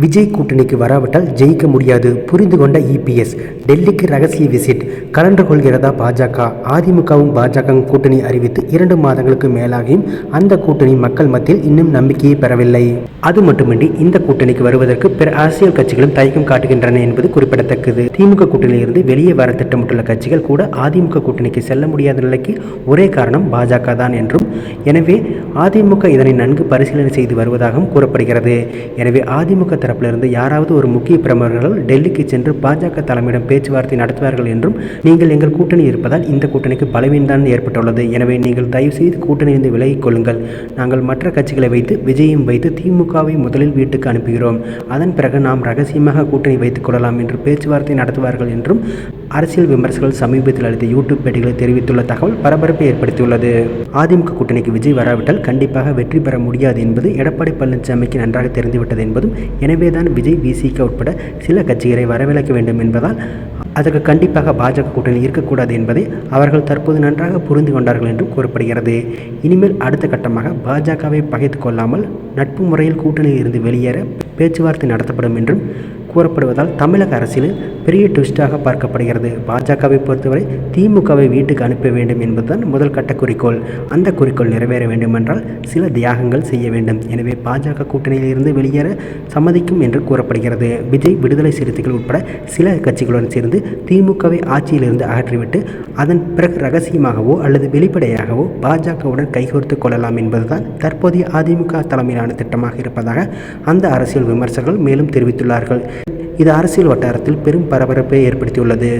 விஜய் கூட்டணிக்கு வராவிட்டால் ஜெயிக்க முடியாது. புரிந்து கொண்ட இபிஎஸ் டெல்லிக்கு ரகசிய விசிட். கலந்து கொள்கிறதா பாஜக? அதிமுகவும் பாஜகவும் கூட்டணி அறிவித்து இரண்டு மாதங்களுக்கு மேலாகியும் அந்த கூட்டணி மக்கள் மத்தியில் இன்னும் நம்பிக்கையை பெறவில்லை. அது மட்டுமின்றி இந்த கூட்டணிக்கு வருவதற்கு பிற அரசியல் கட்சிகளும் தயக்கம் காட்டுகின்றன என்பது குறிப்பிடத்தக்கது. திமுக கூட்டணியிலிருந்து வெளியே வர திட்டமிட்டுள்ள கட்சிகள் கூட அதிமுக கூட்டணிக்கு செல்ல முடியாத நிலைக்கு ஒரே காரணம் பாஜக தான் என்றும் எனவே அதிமுக இதனை நன்கு பரிசீலனை செய்து வருவதாகவும் கூறப்படுகிறது. எனவே அதிமுக தரப்பிலிருந்து யாராவது ஒரு முக்கிய பிரமுகர்கள் டெல்லிக்கு சென்று பாஜக தலைமையிடம் பேச்சுவார்த்தை நடத்துவார்கள் என்றும் நீங்கள் எங்கள் கூட்டணி இருப்பதால் இந்த கூட்டணிக்கு பலவீன்தான் ஏற்பட்டுள்ளது. எனவே நீங்கள் தயவு செய்து கூட்டணியிலிருந்து விலகிக் கொள்ளுங்கள். நாங்கள் மற்ற கட்சிகளை வைத்து விஜயம் வைத்து திமுகவை முதலில் வீட்டுக்கு அனுப்புகிறோம். அதன் பிறகு நாம் ரகசியமாக கூட்டணி வைத்துக் கொள்ளலாம் என்று பேச்சுவார்த்தை நடத்துவார்கள் என்றும் அரசியல் விமர்சகர்கள் சமீபத்தில் அளித்த யூடியூப் பேட்டிகளை தெரிவித்துள்ள தகவல் பரபரப்பை ஏற்படுத்தியுள்ளது. அதிமுக கூட்டணிக்கு விஜய் வராவிட்டால் கண்டிப்பாக வெற்றி பெற முடியாது என்பது எடப்பாடி பழனிசாமிக்கு நன்றாக தெரிந்துவிட்டது என்பதும் என எனவேதான் விஜய் விசிக உட்பட சில கட்சிகளை வரவிலக்க வேண்டும் என்பதால் அதற்கு கண்டிப்பாக பாஜக கூட்டணி இருக்கக்கூடாது என்பதை அவர்கள் தற்போது நன்றாக புரிந்து கொண்டார்கள் என்றும் கூறப்படுகிறது. இனிமேல் அடுத்த கட்டமாக பாஜகவை பகைத்து கொள்ளாமல் நட்பு முறையில் கூட்டணியில் இருந்து வெளியேற பேச்சுவார்த்தை நடத்தப்படும் என்றும் கூறப்படுவதால் தமிழக அரசியலில் பெரிய ட்விஸ்டாக பார்க்கப்படுகிறது. பாஜகவை பொறுத்தவரை திமுகவை வீட்டுக்கு அனுப்ப வேண்டும் என்பதுதான் முதல் கட்ட குறிக்கோள். அந்த குறிக்கோள் நிறைவேற வேண்டுமென்றால் சில தியாகங்கள் செய்ய வேண்டும். எனவே பாஜக கூட்டணியில் இருந்து வெளியேற சம்மதிக்கும் என்று கூறப்படுகிறது. விஜய் விடுதலை சிறுத்தைகள் உட்பட சில கட்சிகளுடன் சேர்ந்து திமுகவை ஆட்சியிலிருந்து அகற்றிவிட்டு அதன் பிறகு ரகசியமாகவோ அல்லது வெளிப்படையாகவோ பாஜகவுடன் கைகோர்த்து கொள்ளலாம் என்பதுதான் தற்போதைய அதிமுக தலைமையிலான திட்டமாக இருப்பதாக அந்த அரசியல் விமர்சகர்கள் மேலும் தெரிவித்துள்ளார்கள். இது அரசியல் வட்டாரத்தில் பெரும் பரபரப்பை ஏற்படுத்தியுள்ளது.